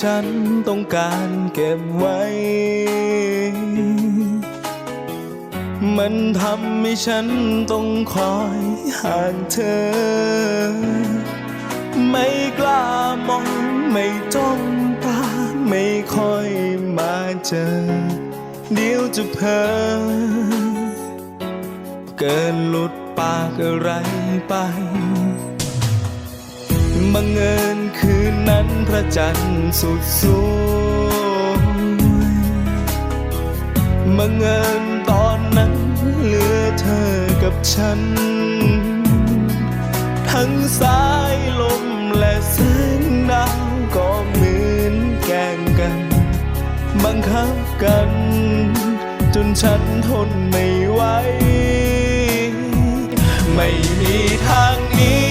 ฉันต้องการเก็บไว้ มันทำให้ฉันต้องคอยห่างเธอ ไม่กล้ามองไม่จ้องตาไม่ค่อยมาเจอ เดี๋ยวจะเพ้อเกินหลุดปากอะไรไป บังเอิญคืนนั้นพระจันทร์สุดสวยบังเอิญตอนนั้นเหลือเธอกับฉัน ทั้งสายลมและแสงดาวก็เหมือนแกงกัน บังคับกัน จนฉันทนไม่ไหว ไม่มีทางนี้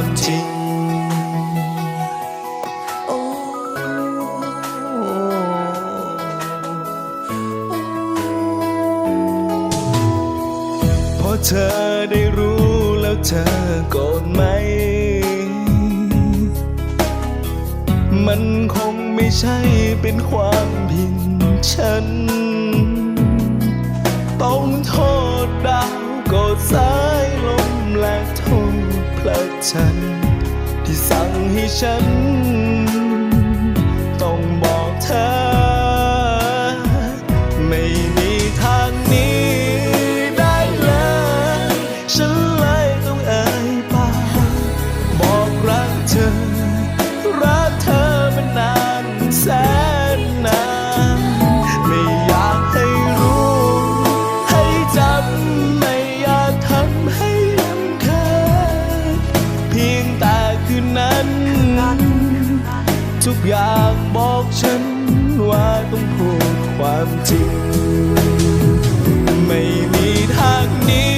ความจริง โอ้พอเธอได้รู้แล้วเธอโกรธไหม มันคงไม่ใช่เป็นความผิดฉัน ฉัน ที่สั่งให้ฉัน อยากบอกฉันว่าต้องพูดความจริง ไม่มีทางนี้